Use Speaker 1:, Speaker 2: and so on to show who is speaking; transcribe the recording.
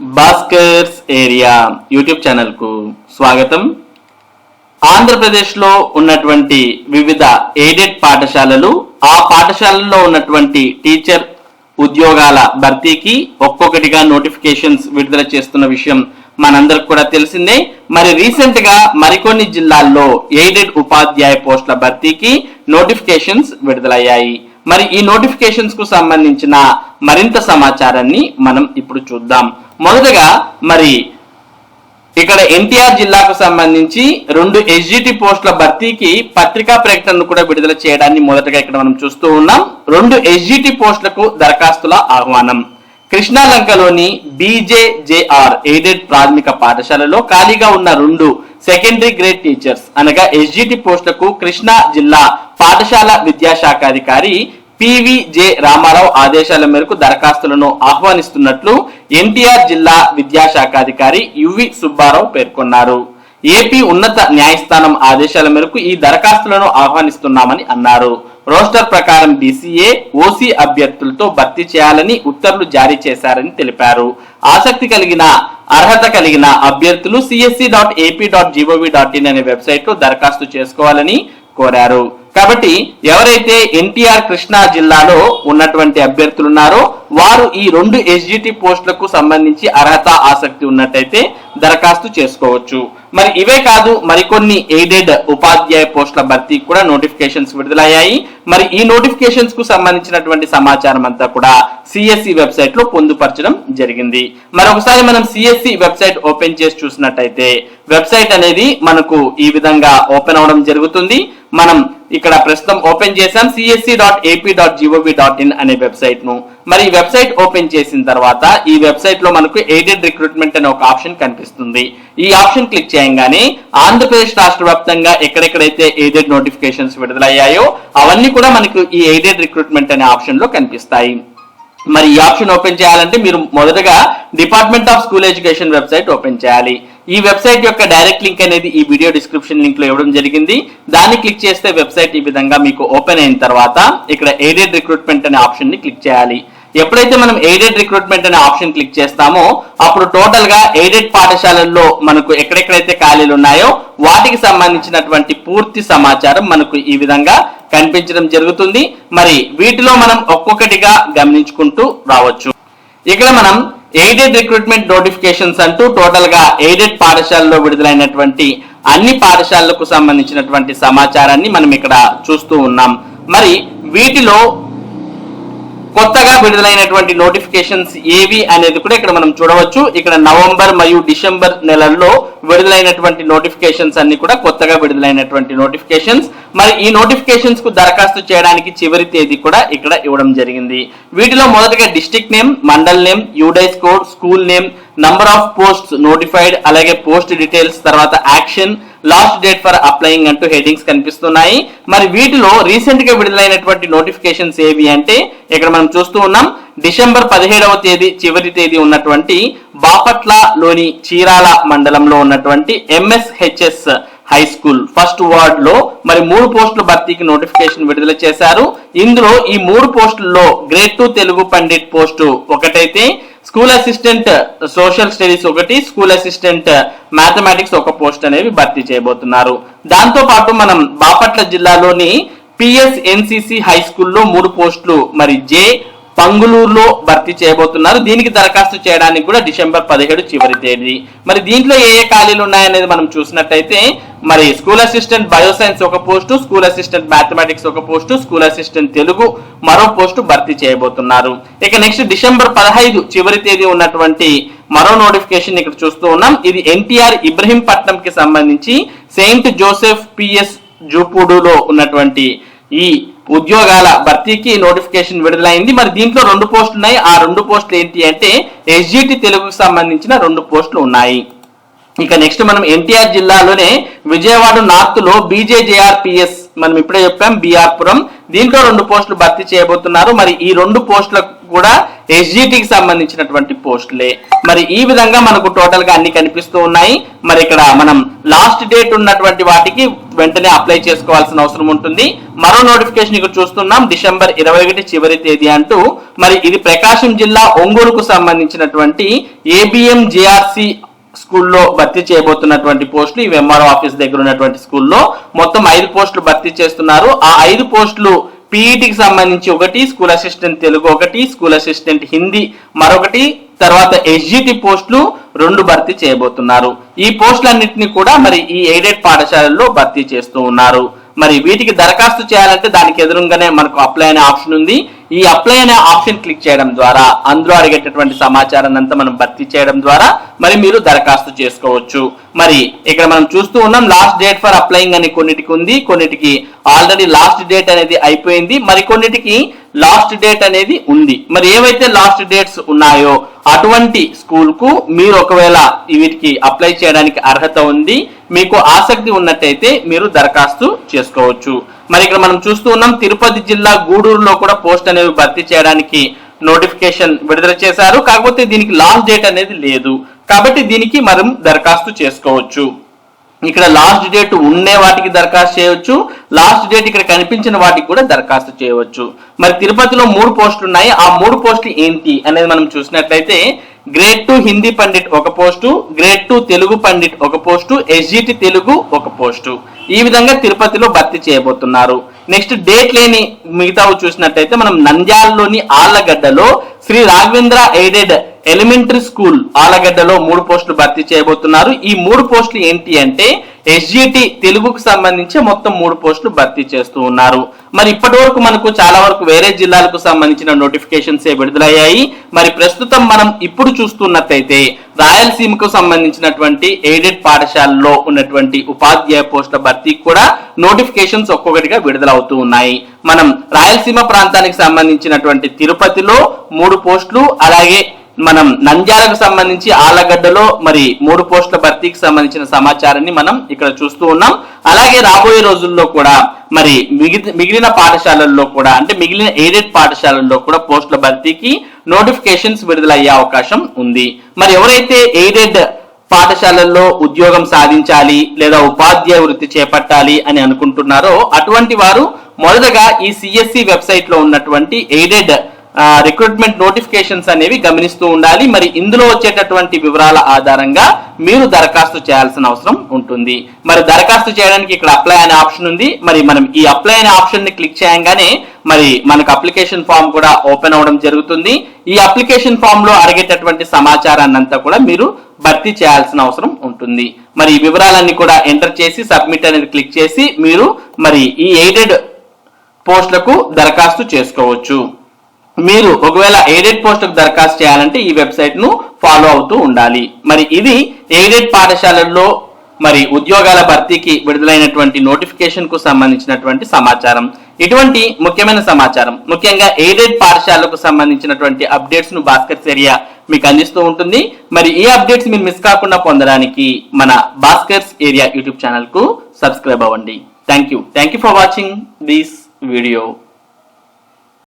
Speaker 1: Bhaskar's area YouTube ఛానల్కు స్వాగతం. ఆంధ్రప్రదేశ్లో ఉన్నటువంటి వివిధ ఎయిడెడ్ పాఠశాలలు ఆ పాఠశాలల్లో ఉన్నటువంటి టీచర్ ఉద్యోగాల భర్తీకి ఒక్కొక్కటిగా నోటిఫికేషన్స్ విడుదల చేస్తున్న విషయం మనందరికి కూడా తెలిసిందే. మరి రీసెంట్గా మరికొన్ని జిల్లాల్లో ఎయిడెడ్ ఉపాధ్యాయ పోస్టుల భర్తీకి నోటిఫికేషన్స్ విడుదలయ్యాయి. మరి ఈ నోటిఫికేషన్స్కు సంబంధించిన మరింత సమాచారాన్ని మనం ఇప్పుడు చూద్దాం. మొదటగా మరి ఇక్కడ ఎన్టీఆర్ జిల్లాకు సంబంధించి రెండు ఎస్జిటి పోస్టుల భర్తీకి పత్రికా ప్రకటనను కూడా విడుదల చేయడాన్ని మొదటగా ఇక్కడ మనం చూస్తూ ఉన్నాం. రెండు ఎస్జిటి పోస్టులకు దరఖాస్తుల ఆహ్వానం. కృష్ణాలంకలోని బీజేజేఆర్ ఎయిడెడ్ ప్రాథమిక పాఠశాలలో ఖాళీగా ఉన్న రెండు సెకండరీ గ్రేడ్ టీచర్స్ అనగా ఎస్జిటి పోస్టులకు కృష్ణా జిల్లా పాఠశాల విద్యాశాఖ అధికారి పివిజే రామారావు ఆదేశాల మేరకు దరఖాస్తులను ఆహ్వానిస్తున్నట్లు ఎన్టీఆర్ జిల్లా విద్యాశాఖాధికారి యువి సుబ్బారావు పేర్కొన్నారు. ఏపీ ఉన్నత న్యాయస్థానం ఆదేశాల మేరకు ఈ దరఖాస్తులను ఆహ్వానిస్తున్నామని అన్నారు. రోస్టర్ ప్రకారం బీసీఏ ఓసీ అభ్యర్థులతో భర్తీ చేయాలని ఉత్తర్వులు జారీ చేశారని తెలిపారు. ఆసక్తి కలిగిన అర్హత కలిగిన అభ్యర్థులు CSE dot AP dot GOV dot in అనే వెబ్సైట్లో దరఖాస్తు చేసుకోవాలని కోరారు. కాబట్టి ఎవరైతే ఎన్టీఆర్ కృష్ణా జిల్లాలో ఉన్నటువంటి అభ్యర్థులు ఉన్నారో వారు ఈ రెండు ఎస్జిటి పోస్టులకు సంబంధించి అర్హత ఆసక్తి ఉన్నట్టయితే దరఖాస్తు చేసుకోవచ్చు. మరి ఇవే కాదు మరికొన్ని ఎయిడెడ్ ఉపాధ్యాయ పోస్టుల భర్తీకి కూడా నోటిఫికేషన్స్ విడుదలయ్యాయి. మరి ఈ నోటిఫికేషన్స్కు సంబంధించినటువంటి సమాచారం అంతా కూడా సిఎస్సి వెబ్సైట్లో పొందుపరచడం జరిగింది. మరి ఒకసారి మనం సిఎస్సి వెబ్సైట్ ఓపెన్ చేసి చూసినట్టయితే వెబ్సైట్ అనేది మనకు ఈ విధంగా ఓపెన్ అవడం జరుగుతుంది. మనం ఇక్కడ ప్రస్తుతం ఓపెన్ చేసాం CSE dot AP dot GOV dot in అనే వెబ్సైట్ను. మరి ఈ వెబ్సైట్ ఓపెన్ చేసిన తర్వాత ఈ వెబ్సైట్లో మనకు ఎయిడెడ్ రిక్రూట్మెంట్ అనే ఒక ఆప్షన్ కనిపిస్తుంది. ఈ ఆప్షన్ క్లిక్ చేయగానే ఆంధ్రప్రదేశ్ రాష్ట్ర వ్యాప్తంగా ఎక్కడెక్కడైతే ఎయిడెడ్ నోటిఫికేషన్స్ విడుదలయ్యాయో అవన్నీ కూడా మనకు ఈ ఎయిడెడ్ రిక్రూట్మెంట్ అనే ఆప్షన్లో కనిపిస్తాయి. మరి ఈ ఆప్షన్ ఓపెన్ చేయాలంటే మీరు మొదటగా department of school education website open చేయాలి. ఈ వెబ్సైట్ యొక్క డైరెక్ట్ లింక్ అనేది ఈ వీడియో డిస్క్రిప్షన్ లింక్లో ఇవ్వడం జరిగింది. దాన్ని క్లిక్ చేస్తే వెబ్సైట్ ఈ విధంగా మీకు ఓపెన్ అయిన తర్వాత ఇక్కడ ఎయిడెడ్ రిక్రూట్మెంట్ అనే ఆప్షన్ని క్లిక్ చేయాలి. ఎప్పుడైతే మనం ఎయిడెడ్ రిక్రూట్మెంట్ అనే ఆప్షన్ క్లిక్ చేస్తామో అప్పుడు టోటల్గా ఎయిడెడ్ పాఠశాలల్లో మనకు ఎక్కడెక్కడైతే ఖాళీలు ఉన్నాయో వాటికి సంబంధించినటువంటి పూర్తి సమాచారం మనకు ఈ విధంగా కనిపించడం జరుగుతుంది. మరి వీటిలో మనం ఒక్కొక్కటిగా గమనించుకుంటూ రావచ్చు. ఇక్కడ మనం ఎయిడెడ్ రిక్రూట్మెంట్ నోటిఫికేషన్స్ అంటూ టోటల్గా ఎయిడెడ్ పాఠశాలలో విడుదలైనటువంటి అన్ని పాఠశాలలకు సంబంధించినటువంటి సమాచారాన్ని మనం ఇక్కడ చూస్తూ ఉన్నాం. మరి వీటిలో కొత్తగా విడుదలైనటువంటి నోటిఫికేషన్స్ ఏవి అనేది కూడా ఇక్కడ మనం చూడవచ్చు. ఇక్కడ నవంబర్ మరియు డిసెంబర్ నెలల్లో విడుదలైనటువంటి నోటిఫికేషన్స్ అన్ని కూడా కొత్తగా విడుదలైనటువంటి నోటిఫికేషన్స్. మరి ఈ నోటిఫికేషన్స్కు దరఖాస్తు చేయడానికి చివరి తేదీ కూడా ఇక్కడ ఇవ్వడం జరిగింది. వీటిలో మొదటగా district name mandal name UDISE code school name number of post notified అలాగే పోస్ట్ డీటెయిల్స్ తర్వాత action last date for applying అంటూ హెడ్డింగ్స్ కనిపిస్తున్నాయి. మరి వీటిలో రీసెంట్గా విడుదలైనటువంటి నోటిఫికేషన్స్ ఏవి అంటే ఇక్కడ మనం చూస్తూ ఉన్నాం డిసెంబర్ పదిహేడవ తేదీ చివరి తేదీ ఉన్నటువంటి బాపట్లలోని చీరాల మండలంలో ఉన్నటువంటి ఎంఎస్హెచ్ఎస్ హై స్కూల్ ఫస్ట్ వార్డ్లో మరి మూడు పోస్టుల భర్తీకి నోటిఫికేషన్ విడుదల చేశారు. ఇందులో ఈ మూడు పోస్టుల్లో grade two Telugu pandit post ఒకటైతే స్కూల్ అసిస్టెంట్ సోషల్ స్టడీస్ ఒకటి స్కూల్ అసిస్టెంట్ మ్యాథమెటిక్స్ ఒక పోస్ట్ అనేవి భర్తీ చేయబోతున్నారు. దాంతో పాటు మనం బాపట్ల జిల్లాలోని పిఎస్ ఎన్సిసి హై స్కూల్లో మూడు పోస్టులు మరి జే పంగులూరులో భర్తీ చేయబోతున్నారు. దీనికి దరఖాస్తు చేయడానికి కూడా డిసెంబర్ పదిహేడు చివరి తేదీ. మరి దీంట్లో ఏ ఏ ఖాళీలు ఉన్నాయనేది మనం చూసినట్టయితే మరి స్కూల్ అసిస్టెంట్ బయోసైన్స్ ఒక పోస్టు స్కూల్ అసిస్టెంట్ మ్యాథమెటిక్స్ ఒక పోస్టు స్కూల్ అసిస్టెంట్ తెలుగు మరో పోస్టు భర్తీ చేయబోతున్నారు. ఇక నెక్స్ట్ డిసెంబర్ పదహైదు చివరి తేదీ ఉన్నటువంటి మరో నోటిఫికేషన్ ఇక్కడ చూస్తూ ఉన్నాం. ఇది ఎన్టీఆర్ ఇబ్రహీంపట్నం కి సంబంధించి సెయింట్ జోసెఫ్ పిఎస్ జూపూడులో ఉన్నటువంటి ఈ ఉద్యోగాల భర్తీకి నోటిఫికేషన్ విడుదలైంది. మరి దీంట్లో రెండు పోస్టులు ఉన్నాయి ఆ రెండు పోస్టులు ఏంటి అంటే ఎస్జిటి తెలుగుకు సంబంధించిన రెండు పోస్టులు ఉన్నాయి. ఇక నెక్స్ట్ మనం ఎన్టీఆర్ జిల్లాలోనే విజయవాడ నార్త్లో బీజేజేఆర్పిఎస్ మనం ఇప్పుడే చెప్పాం బీఆర్పురం దీంట్లో రెండు పోస్టులు భర్తీ చేయబోతున్నారు. మరి ఈ రెండు పోస్టులకు కూడా ఎస్జిటికి సంబంధించినటువంటి పోస్టులే. మరి ఈ విధంగా మనకు టోటల్గా అన్ని కనిపిస్తూ ఉన్నాయి. మరి ఇక్కడ మనం లాస్ట్ డేట్ ఉన్నటువంటి వాటికి వెంటనే అప్లై చేసుకోవాల్సిన అవసరం ఉంటుంది. మరో నోటిఫికేషన్ ఇక్కడ చూస్తున్నాం డిసెంబర్ ఇరవై ఒకటి చివరి తేదీ అంటూ. మరి ఇది ప్రకాశం జిల్లా ఒంగోలుకు సంబంధించినటువంటి ఏబిఎం జేఆర్సి స్కూల్లో భర్తీ చేయబోతున్నటువంటి పోస్టులు ఇవి ఎంఆర్ఓ ఆఫీస్ దగ్గర ఉన్నటువంటి స్కూల్లో మొత్తం ఐదు పోస్టులు భర్తీ చేస్తున్నారు. ఆ ఐదు పోస్టులు పీఈటీకి సంబంధించి ఒకటి స్కూల్ అసిస్టెంట్ తెలుగు ఒకటి స్కూల్ అసిస్టెంట్ హిందీ మరొకటి తర్వాత ఎస్జిటి పోస్టులు రెండు భర్తీ చేయబోతున్నారు. ఈ పోస్టులన్నింటినీ కూడా మరి ఈ ఎయిడెడ్ పాఠశాలల్లో భర్తీ చేస్తూ ఉన్నారు. మరి వీటికి దరఖాస్తు చేయాలంటే దానికి ఎదురుగానే మనకు అప్లై అనే ఆప్షన్ ఉంది. ఈ అప్లై అనే ఆప్షన్ క్లిక్ చేయడం ద్వారా అందులో అడిగేటటువంటి సమాచారాన్ని అంతా మనం భర్తీ చేయడం ద్వారా మరి మీరు దరఖాస్తు చేసుకోవచ్చు. మరి ఇక్కడ మనం చూస్తూ ఉన్నాం లాస్ట్ డేట్ ఫర్ అప్లయింగ్ అని కొన్నిటికి ఉంది కొన్నిటికి ఆల్రెడీ లాస్ట్ డేట్ అనేది అయిపోయింది మరి కొన్నిటికి లాస్ట్ డేట్ అనేది ఉంది. మరి ఏవైతే లాస్ట్ డేట్స్ ఉన్నాయో అటువంటి స్కూల్కు మీరు ఒకవేళ వీటికి అప్లై చేయడానికి అర్హత ఉంది మీకు ఆసక్తి ఉన్నట్టయితే మీరు దరఖాస్తు చేసుకోవచ్చు. మరి ఇక్కడ మనం చూస్తూ ఉన్నాం తిరుపతి జిల్లా గూడూరులో కూడా పోస్ట్ అనేవి భర్తీ చేయడానికి నోటిఫికేషన్ విడుదల చేశారు. కాకపోతే దీనికి లాస్ట్ డేట్ అనేది లేదు. కాబట్టి దీనికి మనం దరఖాస్తు చేసుకోవచ్చు. ఇక్కడ లాస్ట్ డేట్ ఉండే వాటికి దరఖాస్తు చేయవచ్చు లాస్ట్ డేట్ ఇక్కడ కనిపించిన వాటికి కూడా దరఖాస్తు చేయవచ్చు. మరి తిరుపతిలో మూడు పోస్టులు ఉన్నాయి ఆ మూడు పోస్టులు ఏంటి అనేది మనం చూసినట్లయితే గ్రేడ్ టూ హిందీ పండిట్ ఒక post grade two Telugu pandit ఒక పోస్టు ఎస్జిటి తెలుగు ఒక పోస్టు. ఈ విధంగా తిరుపతిలో భర్తీ చేయబోతున్నారు. నెక్స్ట్ డేట్ లేని మిగతావి చూసినట్టయితే మనం నంద్యాలలోని ఆళ్ళగడ్డలో Shri Raghavendra aided elementary school ఆలగడ్డలో మూడు పోస్టులు భర్తీ చేయబోతున్నారు. ఈ మూడు పోస్టులు ఏంటి అంటే ఎస్జిటి తెలుగుకు సంబంధించి మొత్తం మూడు పోస్టులు భర్తీ చేస్తూ ఉన్నారు. మరి ఇప్పటి వరకు మనకు చాలా వరకు వేరే జిల్లాలకు సంబంధించిన నోటిఫికేషన్స్ ఏ విడుదలయ్యాయి. మరి ప్రస్తుతం మనం ఇప్పుడు చూస్తున్నట్టయితే రాయలసీమకు సంబంధించినటువంటి ఎయిడెడ్ పాఠశాలలో ఉన్నటువంటి ఉపాధ్యాయ పోస్టుల భర్తీకి కూడా నోటిఫికేషన్స్ ఒక్కొక్కటిగా విడుదలవుతూ ఉన్నాయి. మనం రాయలసీమ ప్రాంతానికి సంబంధించినటువంటి తిరుపతిలో మూడు పోస్టులు అలాగే మనం నంద్యాలకు సంబంధించి ఆలగడ్డలో మరి మూడు పోస్టుల భర్తీకి సంబంధించిన సమాచారాన్ని మనం ఇక్కడ చూస్తూ ఉన్నాం. అలాగే రాబోయే రోజుల్లో కూడా మరి మిగిలిన పాఠశాలల్లో కూడా అంటే మిగిలిన ఎయిడెడ్ పాఠశాలల్లో కూడా పోస్టుల భర్తీకి నోటిఫికేషన్స్ విడుదలయ్యే అవకాశం ఉంది. మరి ఎవరైతే ఎయిడెడ్ పాఠశాలల్లో ఉద్యోగం సాధించాలి లేదా ఉపాధ్యాయ వృత్తి చేపట్టాలి అని అనుకుంటున్నారో అటువంటి వారు మొదటగా ఈ సిఎస్సి వెబ్సైట్లో ఉన్నటువంటి ఎయిడెడ్ రిక్రూట్మెంట్ నోటిఫికేషన్స్ అనేవి గమనిస్తూ ఉండాలి. మరి ఇందులో వచ్చేటటువంటి వివరాల ఆధారంగా మీరు దరఖాస్తు చేయాల్సిన అవసరం ఉంటుంది. మరి దరఖాస్తు చేయడానికి ఇక్కడ అప్లై అనే ఆప్షన్ ఉంది. మరి మనం ఈ అప్లై అనే ఆప్షన్ని క్లిక్ చేయంగానే మరి మనకు అప్లికేషన్ ఫామ్ కూడా ఓపెన్ అవ్వడం జరుగుతుంది. ఈ అప్లికేషన్ ఫామ్లో అడిగేటటువంటి సమాచారాన్ని అంతా కూడా మీరు భర్తీ చేయాల్సిన అవసరం ఉంటుంది. మరి ఈ వివరాలన్నీ కూడా ఎంటర్ చేసి సబ్మిట్ అనేది క్లిక్ చేసి మీరు మరి ఈ ఎయిడెడ్ పోస్టులకు దరఖాస్తు చేసుకోవచ్చు. మీరు ఒకవేళ ఎయిడెడ్ పోస్టుకు దరఖాస్తు చేయాలంటే ఈ వెబ్సైట్ను ఫాలో అవుతూ ఉండాలి. మరి ఇది ఎయిడెడ్ పాఠశాలల్లో మరి ఉద్యోగాల భర్తీకి విడుదలైనటువంటి నోటిఫికేషన్కు సంబంధించినటువంటి సమాచారం. ఇటువంటి ముఖ్యమైన సమాచారం. ముఖ్యంగా ఎయిడెడ్ పాఠశాలకు సంబంధించినటువంటి అప్డేట్స్ను భాస్కర్ ఏరియా మీకు అందిస్తూ ఉంటుంది. మరి ఈ అప్డేట్స్ మీరు మిస్ కాకుండా పొందడానికి మన భాస్కర్స్ ఏరియా యూట్యూబ్ ఛానల్కు సబ్స్క్రైబ్ అవ్వండి. Thank you thank you for watching this video